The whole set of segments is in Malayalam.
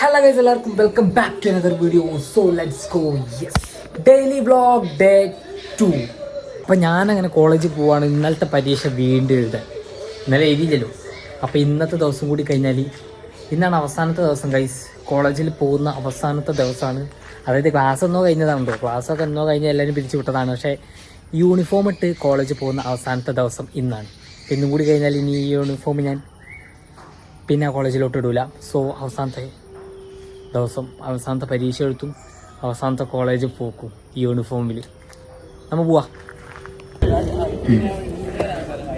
ഹലോ ഗൈസ് എല്ലാവർക്കും welcome back to another video so let's go yes daily vlog day two അപ്പം ഞാനങ്ങനെ കോളേജിൽ പോവാണ്. ഇന്നലത്തെ പരീക്ഷ വീണ്ടും എഴുതാൻ. ഇന്നലെ എഴുതിയില്ലല്ലോ. അപ്പോൾ ഇന്നത്തെ ദിവസം കൂടി കഴിഞ്ഞാൽ ഇന്നാണ് അവസാനത്തെ ദിവസം ഗൈസ് കോളേജിൽ പോകുന്ന അവസാനത്തെ ദിവസമാണ്. അതായത് ക്ലാസ് എന്നോ കഴിഞ്ഞതാണല്ലോ. ക്ലാസ്സൊക്കെ എന്നോ കഴിഞ്ഞ് എല്ലാവരും പിരിച്ചു വിട്ടതാണ്. പക്ഷേ യൂണിഫോം ഇട്ട് കോളേജിൽ പോകുന്ന അവസാനത്തെ ദിവസം ഇന്നാണ്. ഇന്നും കൂടി കഴിഞ്ഞാൽ ഇനി ഈ യൂണിഫോം ഞാൻ പിന്നെ കോളേജിലോട്ട് ഇടൂല. സോ അവസാനത്തെ ദിവസം അവസാനത്തെ പരീക്ഷ എഴുത്തും അവസാനത്തെ കോളേജിൽ പോക്കും യൂണിഫോമിൽ നമ്മൾ പോവാ.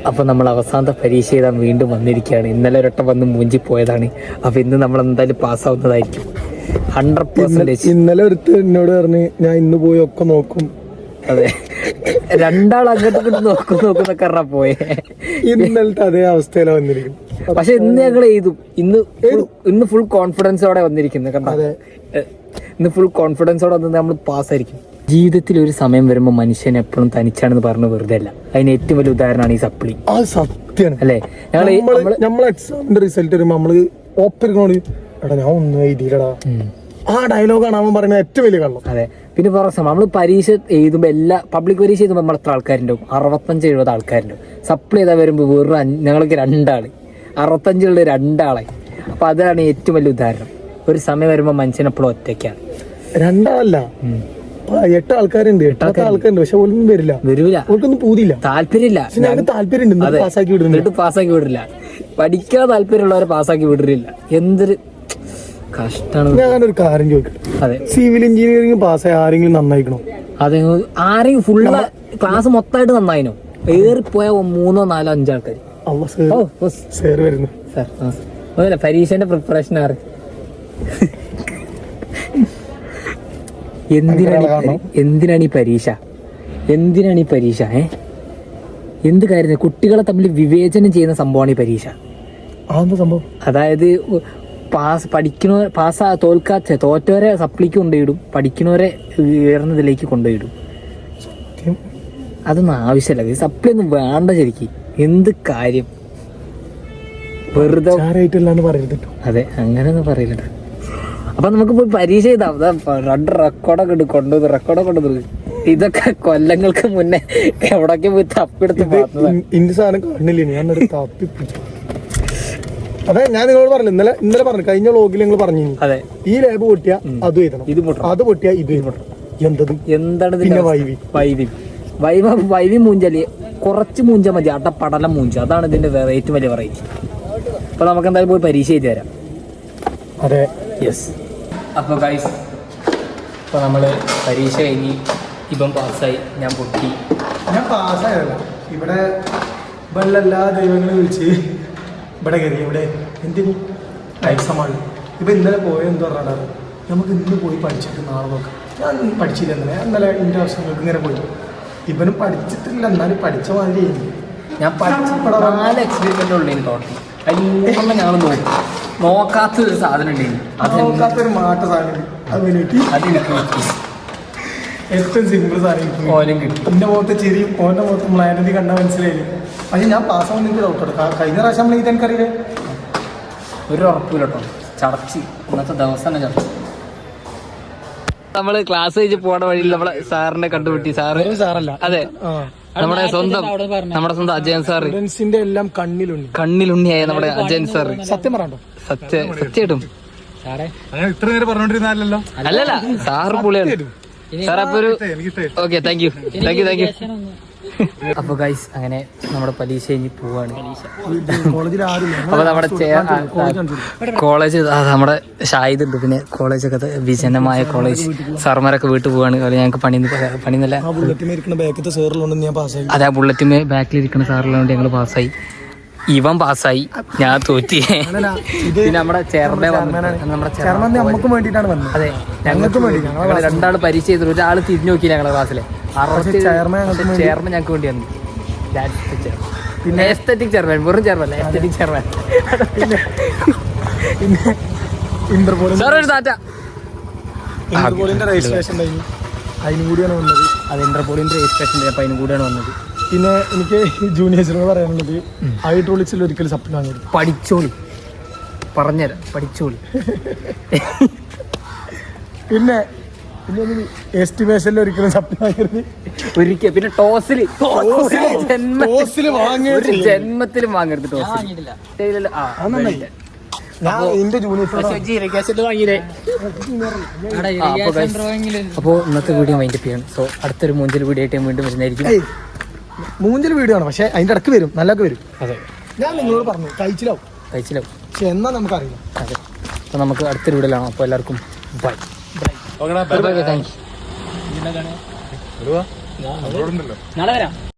അപ്പോൾ നമ്മൾ അവസാനത്തെ പരീക്ഷ എഴുതാൻ വീണ്ടും വന്നിരിക്കുകയാണ്. ഇന്നലെ ഒരട്ടം വന്ന് മൂഞ്ചി പോയതാണ് അപ്പോൾ ഇന്ന് നമ്മൾ എന്തായാലും പാസ്സാവുന്നതായിരിക്കും ഹൺഡ്രഡ് പെർസെന്റേജ് ഇന്നലെ ഒരുത്ത് എന്നോട് പറഞ്ഞ് ഞാൻ ഇന്ന് പോയി ഒക്കെ നോക്കും. അതെ. രണ്ടാൾ അങ്ങോട്ട് ഇങ്ങോട്ട് നോക്കും നോക്കുന്നൊക്കെ കറ പോയെ? ഇന്നലത്തെ അതേ അവസ്ഥയിലാണ് വന്നിരിക്കും പക്ഷെ ഇന്ന് ഞങ്ങൾ എഴുതും. ഇന്ന് ഇന്ന് ഫുൾ കോൺഫിഡൻസോടെ വന്നിരിക്കുന്നു കണ്ടോ. ഇന്ന് ഫുൾ കോൺഫിഡൻസോടെ വന്നത് നമ്മൾ പാസ്സായിരിക്കും ജീവിതത്തിൽ ഒരു സമയം വരുമ്പോൾ മനുഷ്യൻ എപ്പോഴും തനിച്ചാണെന്ന് പറഞ്ഞ് വെറുതെ അല്ല. അതിന് ഏറ്റവും വലിയ ഉദാഹരണമാണ് ഈ സപ്ലി അത് സത്യാണ്. അല്ലേ? ഞങ്ങൾ നമ്മൾ എക്സാമിന്റെ റിസൾട്ട് വരുമ്പോ നമ്മൾ ഓപ്പിരിക്കണോട് എടാ ഞാൻ ഒന്നും എഴുതിയില്ലടാ. ആ ഡയലോഗാണ് അവൻ പറയുന്നത് ഏറ്റവും വലിയ കള്ളം. അതെ. പിന്നെ പറയാം നമ്മൾ പരീക്ഷ എഴുതുമ്പോൾ എല്ലാ പബ്ലിക് പരീക്ഷ എഴുതുമ്പോൾ നമ്മൾ എത്ര ആൾക്കാരുണ്ടാവും? അറുപത്തഞ്ച് എഴുപത് ആൾക്കാരുണ്ടാവും. സപ്ലൈ ചെയ്താൽ വരുമ്പോൾ വെറും ഞങ്ങൾക്ക് രണ്ടാൾ. അറുപത്തഞ്ചുള്ള രണ്ടാളെ. അപ്പൊ അതാണ് ഏറ്റവും വലിയ ഉദാഹരണം. ഒരു സമയം വരുമ്പോൾ മനുഷ്യൻ എപ്പോഴും ഒറ്റയ്ക്കാണ്. രണ്ടാളല്ല. എട്ട് ആൾക്കാരുണ്ട്. എട്ടാമത്തെ ആൾക്കാരുണ്ട്. പക്ഷെ ഒന്നും വരില്ല. വരില്ല. ഒന്നും പൂതിയില്ല. താല്പര്യമില്ല. ഞങ്ങൾക്ക് അതെ. പാസ്സാക്കി വിടുന്നു പാസ്സാക്കി വിടില്ല. പഠിക്കാൻ താല്പര്യമുള്ളവരെ പാസ്സാക്കി വിടില്ല. എന്തൊരു കഷ്ടാണ് ഞാൻ ഒരു കാര്യം ചോദിക്കട്ടെ? അതെ. സിവിൽ എഞ്ചിനീയറിംഗ് പാസ്സായ ആരെങ്കിലും നന്നായിക്കണോ? അതെ ആരെങ്കിലും ഫുള്ള് ക്ലാസ് മൊത്തമായിട്ട് നന്നായിനോ? ഏറിപ്പോയ മൂന്നോ നാലോ അഞ്ചോ ആൾക്കാർ സേർ വരുന്നു. സാർ അതല്ല പരീക്ഷന്റെ പ്രിപ്പറേഷൻ ആറ് എന്തിനാണ് ഈ എന്തിനാണ് ഈ പരീക്ഷ? എന്തിനാണ് ഈ പരീക്ഷ ഏ? എന്ത് കാര്യം കുട്ടികളെ തമ്മിൽ വിവേചനം ചെയ്യുന്ന സംഭവമാണ് ഈ പരീക്ഷ. സംഭവം? അതായത് പാസ് പഠിക്കുന്ന പാസ് തോൽക്കാത്ത തോറ്റവരെ സപ്ലിക്ക് കൊണ്ടുപോയിടും പഠിക്കുന്നവരെ ഉയർന്നതിലേക്ക് കൊണ്ടുപോയിടും. അതൊന്നും ആവശ്യമില്ല. സപ്ലി ഒന്നും വേണ്ട ശരിക്കും. എന്ത് കാര്യം? വെറുതെ അതെ അങ്ങനെയൊന്നും പറയില്ല അപ്പൊ നമുക്ക് പോയി പരീക്ഷ ചെയ്താ രണ്ട് റെക്കോർഡൊക്കെ കൊണ്ടു കൊണ്ടുവന്ന് റെക്കോർഡൊക്കെ കൊണ്ടുവന്ന് ഇതൊക്കെ കൊല്ലങ്ങൾക്ക് മുന്നേ എവിടൊക്കെ പോയി തപ്പിയെടുത്ത് ഇന്റെ സാധനം കാണില്ല ഞാൻ ഒരു തപ്പി അതെ ഞാൻ നിങ്ങളോട് പറഞ്ഞു ഇന്നലെ ഇന്നലെ പറഞ്ഞു കഴിഞ്ഞ ലോഗിൽ നിങ്ങൾ പറഞ്ഞു അതെ. ഈ ലാബ് പൊട്ടിയ അത് എഴുതണം. ഇത് പൊട്ടണം. അത് പൊട്ടിയ ഇത് എഴുതണം. എന്തത് എന്താണ്? പിന്നെ വൈവി. വൈവി. വൈവ വൈവി മൂഞ്ചൽ കുറച്ച് മൂഞ്ച മതി. അട പടലം മൂഞ്ച. അതാണ് ഇതിന്റെ ഏറ്റവും വലിയ വെറൈറ്റി അപ്പൊ നമുക്ക് എന്തായാലും പോയി പരീക്ഷ ചെയ്ത് തരാം അതെ. യെസ് അപ്പോൾ ഗൈസ് ഇപ്പോൾ നമ്മൾ പരീക്ഷ കഴിഞ്ഞ് ഇപ്പം പാസ്സായി. ഞാൻ പൊട്ടി. ഞാൻ പാസ്സായതല്ല. ഇവിടെ ഇവിടെ എല്ലാ ദൈവങ്ങളും വിളിച്ച് ഇവിടെ കയറി ഇവിടെ. എന്തിനു? എക്സാമാണ് ഇപ്പം ഇന്നലെ പോയ എന്ത് പറഞ്ഞാൽ നമുക്ക് ഇന്ന് പോയി പഠിച്ചിട്ട് നാളെ നോക്കാം. ഞാൻ പഠിച്ചില്ല ഇന്നലെ. ഇന്നലെ എന്റെ ആവശ്യങ്ങൾക്ക് ഇങ്ങനെ പോയി. ഇവനും പഠിച്ചിട്ടില്ല. എന്നാലും പഠിച്ച മാതിരി. ഞാൻ പഠിച്ച നാല് എക്സ്പെരിമെന്റ് ഉള്ളൂ ടോട്ടൽ അതിൽ മൂന്നെണ്ണം ഞങ്ങൾ നോക്കും നോക്കാത്തൊരു സാധനം ഉണ്ടായിരുന്നു അത് നോക്കാത്തൊരു മാറ്റ സാധനം അത് വേണ്ടിയിട്ട് അത് എനിക്ക് ഏറ്റവും സിമ്പിൾ സാധനം കിട്ടും. ഓനും കിട്ടി. എന്റെ മുഖത്ത് ചിരിയും ഓന്റെ മുഖത്ത് മ്ലാനതി കണ്ടാൽ മനസ്സിലായില്ലേ? പക്ഷെ ഞാൻ പാസ് ആവുന്നതിന് ഡൗട്ട് എടുക്കാം കഴിഞ്ഞ പ്രാവശ്യം നമ്മൾ ഇത് എനിക്കറിയില്ലേ? ഒരു ഉറപ്പില്ല ചർച്ച ചടച്ച്. ഇന്നത്തെ ദിവസം തന്നെ ചടച്ച്. നമ്മൾ ക്ലാസ് കഴിച്ച് പോണ വഴിയിൽ നമ്മളെ സാറിനെ കണ്ടുപിട്ടി സാറ് സാറല്ല. അതെ. നമ്മുടെ സ്വന്തം നമ്മുടെ സ്വന്തം അജയൻ സാറ്. എല്ലാം കണ്ണിലുണ്ട് കണ്ണിലുണ്ണിയായ നമ്മുടെ അജയൻ സാറ്. സത്യം പറയാണ്ടോ സത്യ സത്യമായിട്ടും ഇത്ര നേരം പറഞ്ഞോണ്ടിരുന്നല്ലോ അല്ലല്ല സാറ് പുള്ളിയാണ്. സാർ അപ്പൊ ഒരു okay thank you thank you thank you അപ്പൊ ഗൈസ് അങ്ങനെ നമ്മുടെ പരീക്ഷ കഴിഞ്ഞ് പോവാണ്. അപ്പൊ നമ്മുടെ കോളേജ് നമ്മുടെ ഷാഹിദ് ഉണ്ട്. പിന്നെ കോളേജ് കോളേജൊക്കെ വിജനമായ കോളേജ് സാർമാരൊക്കെ വീട്ടിൽ പോവാണ്. അതുപോലെ ഞങ്ങൾക്ക് പണി പണിന്നല്ല നല്ല അതെ ആ ബാക്കിലിരിക്കുന്ന സാറിലുണ്ട് ഞങ്ങൾ പാസ്സായി ഇവൻ പാസ്സായി. ഞാൻ തോറ്റി. പിന്നെ നമ്മുടെ നമുക്കും വേണ്ടിയിട്ടാണ് വന്നത്. അതെ ഞങ്ങൾക്ക് വേണ്ടി ഞങ്ങൾ രണ്ടാൾ പരീക്ഷ ചെയ്തു. ഒരാൾ തിരിഞ്ഞു നോക്കി ഞങ്ങളുടെ ക്ലാസ്സിലെ ചെയർമാൻ ഞങ്ങൾക്ക് വേണ്ടി. വന്നു. പിന്നെ എസ്തറ്റിക് ചെയർമാൻ വെറും ചെയർമാൻ എസ്തറ്റിക് ചെയർമാൻ പിന്നെ ഇന്റർപോളിൽ സാർ ഒരു താറ്റ ഇന്റർപോളിന്റെ രജിസ്ട്രേഷൻ കഴിഞ്ഞു. അതിനും കൂടിയാണ് വന്നത്. അത് ഇന്റർപോളിന്റെ രജിസ്ട്രേഷൻ അപ്പൊ അതിനും കൂടിയാണ് വന്നത്. പിന്നെ എനിക്ക് ജൂനിയേഴ്സിനോട് പറയാനുള്ളത് ഹൈഡ്രോളിക്സിൽ ഒരിക്കലും സപ്ലി വാങ്ങരുത് പഠിച്ചോളി. പറഞ്ഞുതരാം പഠിച്ചോളി. പിന്നെ പിന്നെ എസ്റ്റിമേഷനിൽ ഒരിക്കലും സപ്ലൈ ഒരിക്കൽ പിന്നെ ടോസിൽ ജന്മത്തിലും വാങ്ങരുത് ടോസിൽ ആ, അപ്പൊ ഇന്നത്തെ വീഡിയോ മൈൻഡ് ചെയ്യണം. സോ അടുത്തൊരു മൂഞ്ചൽ വീഡിയോ ആയിട്ട് വീണ്ടും വരുന്നതായിരിക്കും. മൂഞ്ചൽ വീഡിയോ ആണ് പക്ഷെ അതിന്റെ ഇടയ്ക്ക് വരും നല്ലൊക്കെ വരും. അതെ. ഞാൻ നിങ്ങളോട് പറഞ്ഞു കഴിച്ചിലാവും. കഴിച്ചിലാവും. പക്ഷെ എന്നാ നമുക്കറിയില്ല. അതെ. അപ്പൊ നമുക്ക് അടുത്തൊരു വീടിലാണ് അപ്പൊ എല്ലാവർക്കും ബൈ താങ്ക് യു നാളെ വരാം.